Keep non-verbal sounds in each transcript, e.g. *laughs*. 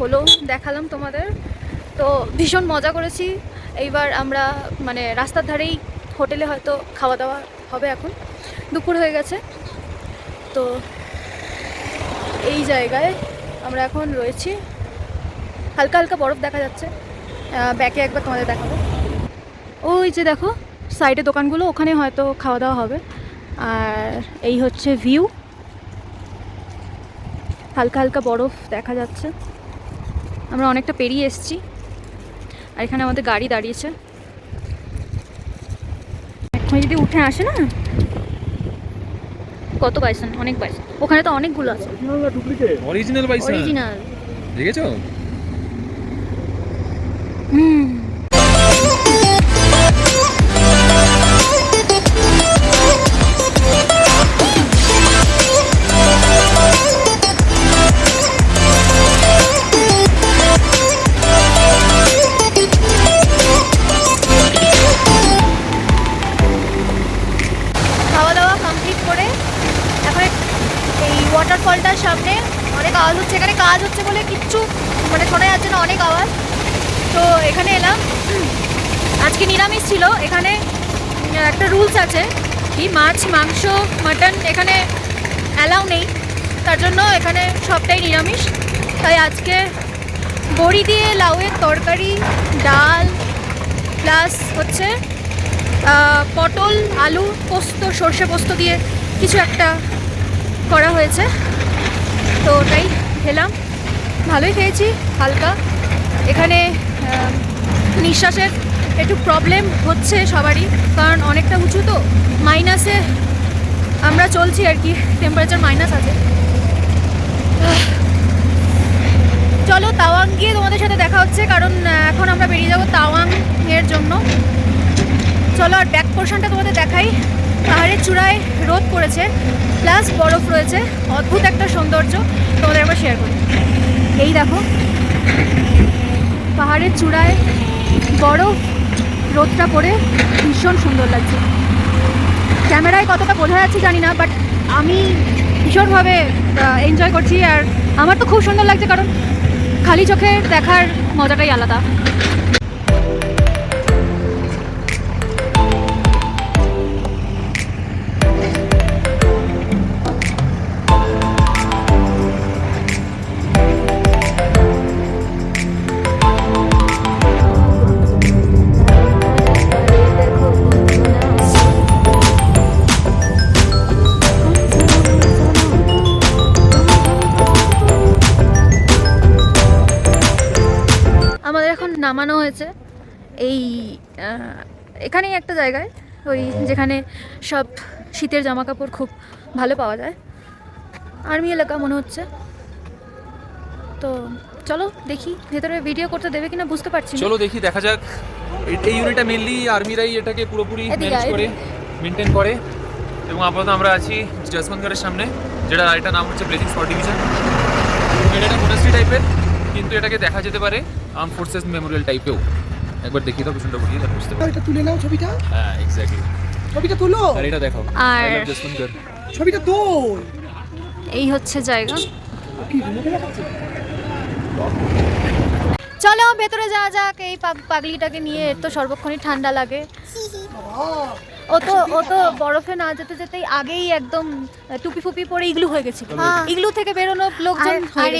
হলো, দেখালাম তোমাদের। তো ভীষণ মজা করেছি। এইবার আমরা মানে রাস্তার ধারেই হোটেলে হয়তো খাওয়া দাওয়া হবে এখন। দুপুর হয়ে গেছে। তো এই জায়গায় আমরা এখন রয়েছি। হালকা হালকা বরফ দেখা যাচ্ছে। ব্যাকে একবার তোমাদের দেখাবো। ওই যে দেখো, সাইডে দোকানগুলো, ওখানে হয়তো খাওয়া দাওয়া হবে। আর এই হচ্ছে ভিউ। হালকা হালকা বরফ দেখা যাচ্ছে। আমরা অনেকটা পেরিয়ে এসেছি। আর এখানে আমাদের গাড়ি দাঁড়িয়েছে। এক্ষুনি যদি উঠে আসে না? কত বাইসন অনেক বাইসন ওখানে তো অনেকগুলো আছে। অরিজিনাল বাইসন অরিজিনাল দেখেছ? হুম। মাছ, মাংস, মাটন এখানে অ্যালাউ নেই। তার জন্য এখানে সবটাই নিরামিষ। তাই আজকে বড়ি দিয়ে লাউয়ের তরকারি, ডাল প্লাস হচ্ছে পটল, আলু পোস্ত, সর্ষে পোস্ত দিয়ে কিছু একটা করা হয়েছে। তো ওটাই খেলাম। ভালোই খেয়েছি, হালকা। এখানে নিঃশ্বাসের একটু প্রবলেম হচ্ছে সবারই, কারণ অনেকটা উঁচু তো। মাইনাসে আমরা চলছি আর কি টেম্পারেচার মাইনাস আছে। চলো তাওয়াং গিয়ে তোমাদের সাথে দেখা হচ্ছে, কারণ এখন আমরা বেরিয়ে যাব তাওয়াং এর জন্য। চলো আর ব্যাক পোর্শনটা তোমাদের দেখাই। পাহাড়ের চূড়ায় রোদ পড়েছে প্লাস বরফ রয়েছে, অদ্ভুত একটা সৌন্দর্য। তোমাদের একবার শেয়ার করি। এই দেখো, পাহাড়ের চূড়ায় বরফ, রোদটা পড়ে, ভীষণ সুন্দর লাগছে। ক্যামেরায় কতটা বোঝা যাচ্ছে জানি না বাট আমি ভীষণভাবে এনজয় করছি আর আমার তো খুব সুন্দর লাগছে কারণ খালি চোখে দেখার মজাটাই আলাদা। নামানো হয়েছে। এই এখানেই একটা জায়গায় ওই যেখানে সব শীতের জামা কাপড় খুব ভালো পাওয়া যায়। আর্মি এলাকা মনে হচ্ছে। তো চলো দেখি ভেতরে ভিডিও করতে দেবে কিনা বুঝতে পারছি চলো দেখি দেখা যাক। এই- ইউনিটটা মেনলি আর্মিরাই এটাকে পুরোপুরি ম্যানেজ করে মেনটেন করে। এবং আপাতত আমরা আছি জসবন্তগড়ের সামনে যেটা এটা নাম হচ্ছে ব্লেজিং স্পট ডিভিশন এটা একটা মোনাস্ট্রি টাইপের কিন্তু এটাকে দেখা যেতে পারে। আর্ম ফোর্সেস মেমোরিয়াল টাইপেও একবার দেখি তো পিছনটা ঘুরিয়ে তাহলে বুঝতে পারবে। এটা তুলে নাও ছবিটা। হ্যাঁ এক্স্যাক্টলি ছবিটা তুলো। আর এটা দেখো আর- ছবিটা তোল। এই হচ্ছে জায়গা। চলো ভেতরে যাওয়া যাক। এই পাগ- পাগলিটাকে নিয়ে এর তো সর্বক্ষণই ঠান্ডা লাগে। ও তো ও তো বরফে না যেতে যেতেই আগেই একদম টুপি ফুপি পরে ইগলু হয়ে গেছিল। ইগলু থেকে বেরোনো লোকজন হয়ে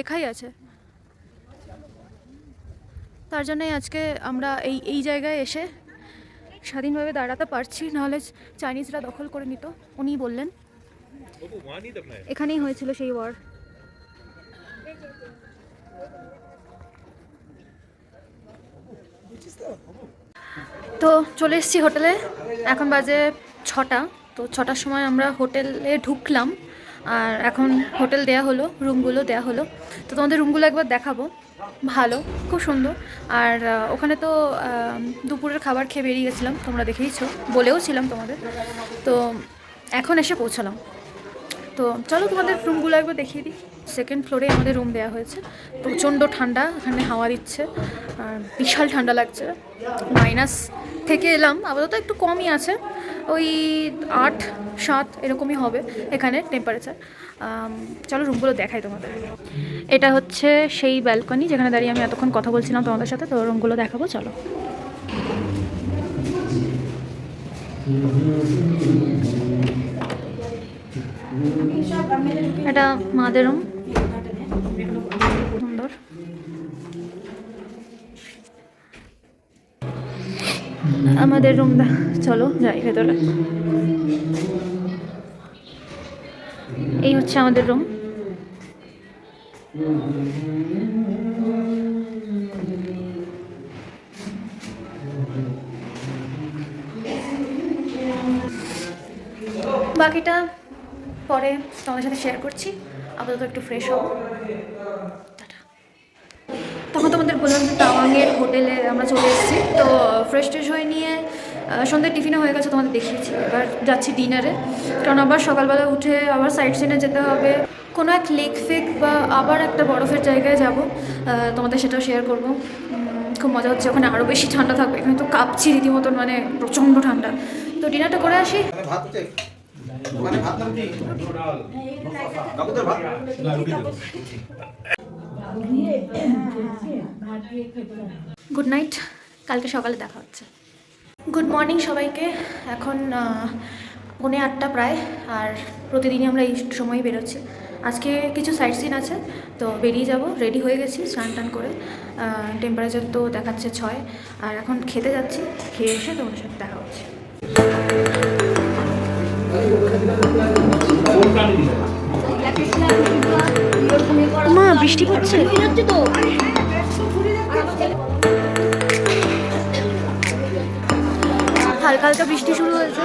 লেখাই আছে। তার জন্যই আজকে আমরা এই এই জায়গায় এসে স্বাধীনভাবে দাঁড়াতে পারছি, নাহলে চাইনিজরা দখল করে নিত উনি বললেন। এখানেই হয়েছিল সেই ওয়ার তো চলে এসেছি হোটেলে, এখন বাজে ছটা, তো ছটার সময় আমরা হোটেলে ঢুকলাম। আর এখন হোটেল দেয়া হলো, রুমগুলো দেয়া হলো। তো তোমাদের রুমগুলো একবার দেখাবো। ভালো, খুব সুন্দর। আর ওখানে তো দুপুরের খাবার খেয়ে বেরিয়ে গেছিলাম, তোমরা দেখেইছো বলেও ছিলাম তোমাদের। তো এখন এসে পৌঁছালাম। তো চলো তোমাদের রুমগুলো একবার দেখিয়ে দিই। সেকেন্ড ফ্লোরে আমাদের রুম দেওয়া হয়েছে। প্রচণ্ড ঠান্ডা, এখানে হাওয়া দিচ্ছে। আর বিশাল ঠান্ডা লাগছে। মাইনাস থেকে এলাম, আপাতত একটু কমই আছে। ওই আট, সাত এরকমই হবে এখানে টেম্পারেচার চলো রুমগুলো দেখাই তোমাদের। এটা হচ্ছে সেই ব্যালকনি যেখানে দাঁড়িয়ে আমি এতক্ষণ কথা বলছিলাম তোমাদের সাথে, তো রুমগুলো দেখাবো, চলো। এটা মাদের রুম সুন্দর। আমাদের রুম চলো যাই ভেতরে। এই হচ্ছে আমাদের রুম বাকিটা পরে তোমাদের সাথে শেয়ার করছি। আপাতত একটু ফ্রেশ হব। তখন তোমাদের বললাম যে তাওয়াংয়ের হোটেলে আমরা চলে এসেছি। তো ফ্রেশ ট্রেশ হয়ে নিয়ে সন্ধ্যের টিফিনও হয়ে গেছে তোমাদের দেখিয়েছি। এবার যাচ্ছি ডিনারে কারণ আবার সকালবেলা উঠে আবার সাইড সিনে যেতে হবে। কোনো এক লেক ফেক বা আবার একটা বরফের জায়গায় যাব। তোমাদের সেটাও শেয়ার করব। খুব মজা হচ্ছে। ওখানে আরও বেশি ঠান্ডা থাকবে। এখানে তো কাঁপছি রীতিমতন মানে প্রচণ্ড ঠান্ডা। তো ডিনারটা করে আসি। ভাত ভাত না রুটি কাকুদের ভাত? গুড নাইট, কালকে সকালে দেখা হচ্ছে। গুড মর্নিং সবাইকে, এখন পৌনে আটটা প্রায়, আর প্রতিদিনই আমরা এই সময় বেরোচ্ছি। আজকে কিছু সাইট সিন আছে, তো বেরিয়ে যাব, রেডি হয়ে গেছি স্নান টান করে। টেম্পারেচার তো দেখাচ্ছে ছয়, আর এখন খেতে যাচ্ছি, খেয়ে এসে তোমার সাথে দেখা হচ্ছে। মা, বৃষ্টি পড়ছে? হালকা হালকা বৃষ্টি শুরু হয়েছে।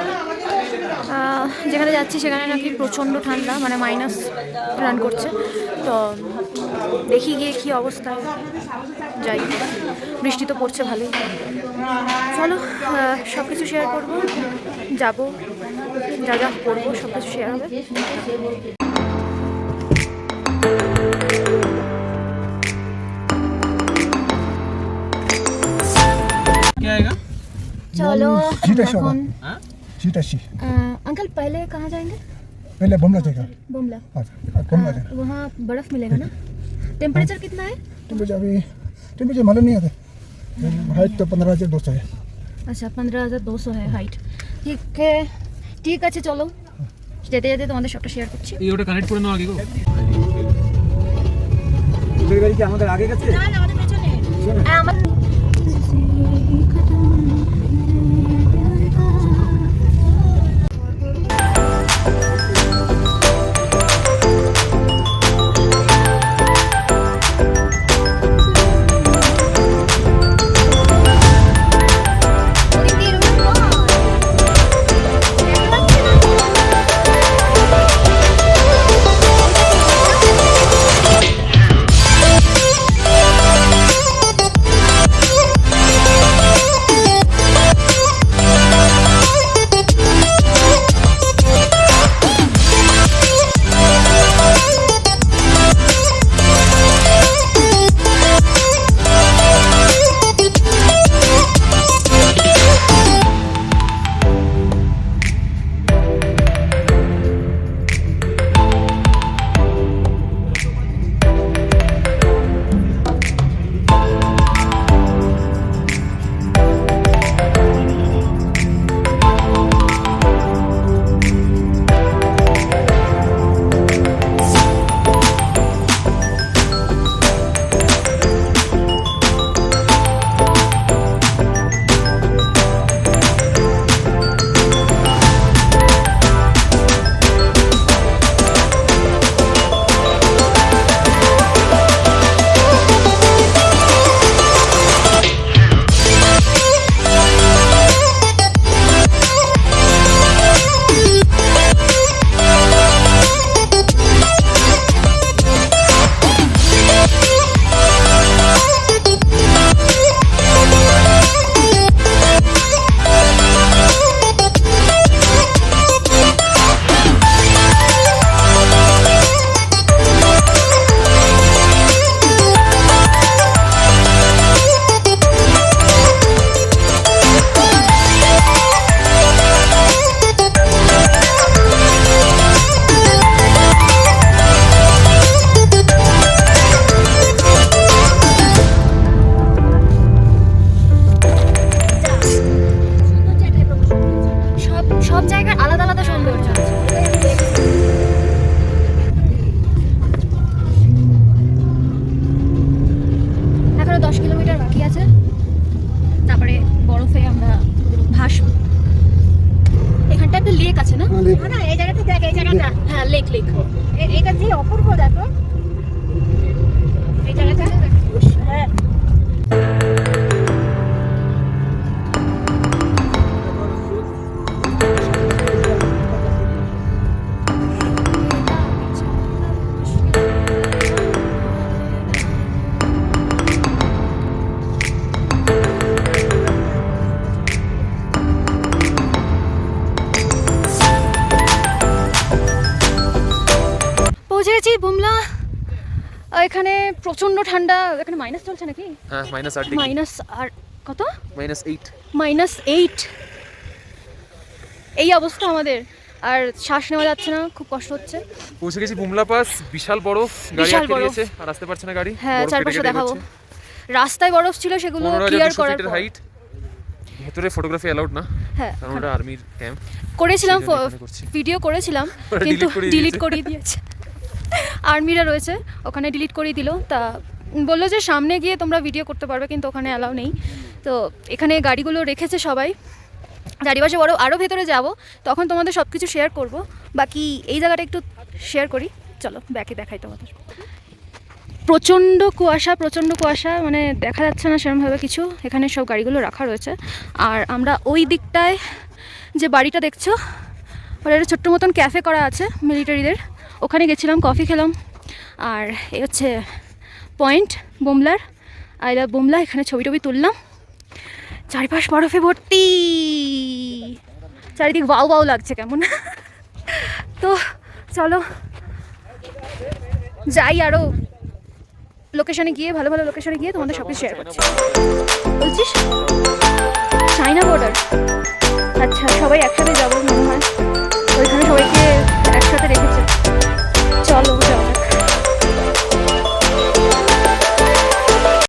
যেখানে যাচ্ছি সেখানে নাকি প্রচণ্ড ঠান্ডা মানে মাইনাস রান করছে। তো দেখি গিয়ে কী অবস্থা। যাই, বৃষ্টি তো পড়ছে ভালোই। চলো সব কিছু শেয়ার করব। যাবো যা যা করবো সব কিছু শেয়ার হবে क्या आएगा চলো ঠিক আছে, এখন सीट अस्सी अंकल पहले कहाँ जाएंगे पहले बमला जाएगा बुमला अच्छा बमला जाएगा वहाँ बर्फ़ मिलेगा ना टेम्परेचर कितना है टेम्परेचर अभी टेम्परेचर मालूम नहीं आता हाइट तो पंद्रह हज़ार दो सौ है আচ্ছা পনেরো হাজার দুশো হ্যাঁ হাইট ঠিক ঠিক আছে চলো। যেতে যেতে তোমাদের সবটা শেয়ার করছি। এই ওটা কানেক্ট করে নাও আগে গো। গাড়ি কি আমাদের আগে গেছে? হ্যাঁ, আমার ভীষণ আছে। তারপরে বরফে আমরা ভাসবো এখানটা একটা লেক আছে না? হ্যাঁ, না এই জায়গাটা দেখ এই জায়গাটা। হ্যাঁ লেক লেক এটা যে অপূর্ব দেখো। এই জায়গাটা হ্যাঁ। প্রচণ্ড ঠান্ডা এখানে মাইনাস চলছে নাকি? হ্যাঁ মাইনাস আট ডিগ্রি মাইনাস আর কত? মাইনাস এইট মাইনাস এইট এই অবস্থা আমাদের। আর শ্বাস নেওয়া যাচ্ছে না খুব কষ্ট হচ্ছে। পৌঁছে গেছি বুমলা পাস বিশাল বরফ গাড়ি আটকে। দিয়েছে আর আসতে পারছে না গাড়ি হ্যাঁ চারপাশে দেখাবো রাস্তায় বরফ ছিল সেগুলো ক্লিয়ার করার হাইট ভেতরে ফটোগ্রাফি অ্যালাউড না হ্যাঁ কারণ ওটা আর্মির ক্যাম্প করেছিলাম। ভিডিও করেছিলাম *laughs* কিন্তু ডিলিট করে দিয়েছে। আর্মিরা রয়েছে, ওখানে ডিলিট করিয়ে দিল। তা বলল যে সামনে গিয়ে তোমরা ভিডিও করতে পারবে, কিন্তু ওখানে অ্যালাউ নেই। তো এখানে গাড়িগুলো রেখেছে সবাই। চারিপাশে বড় আরও ভেতরে যাব, তখন তোমাদের সব কিছু শেয়ার করব। বাকি এই জায়গাটা একটু শেয়ার করি। চলো ব্যাকে দেখাই তোমাদের। প্রচণ্ড কুয়াশা প্রচণ্ড কুয়াশা মানে দেখা যাচ্ছে না সেরকমভাবে কিছু। এখানে সব গাড়িগুলো রাখা রয়েছে। আর আমরা ওই দিকটায় যে বাড়িটা দেখছ ওটা একটা ছোট্ট মতন ক্যাফে করা আছে মিলিটারিদের ওখানে গেছিলাম, কফি খেলাম। আর এ হচ্ছে পয়েন্ট বোমলার। আই লাভ বোমলা, এখানে ছবি টবি তুললাম। চারিপাশ বরফে ভর্তি। চারিদিক বাউ বাউ লাগছে কেমন। *laughs* তো চলো, যাই আরও লোকেশনে গিয়ে, ভালো ভালো লোকেশনে গিয়ে তোমাদের সব কিছু শেয়ার করছি। বলছিস চাইনা বর্ডার আচ্ছা সবাই একসাথে যাব মনে হয়। ওইখানে সবাইকে একসাথে রেখেছে। ah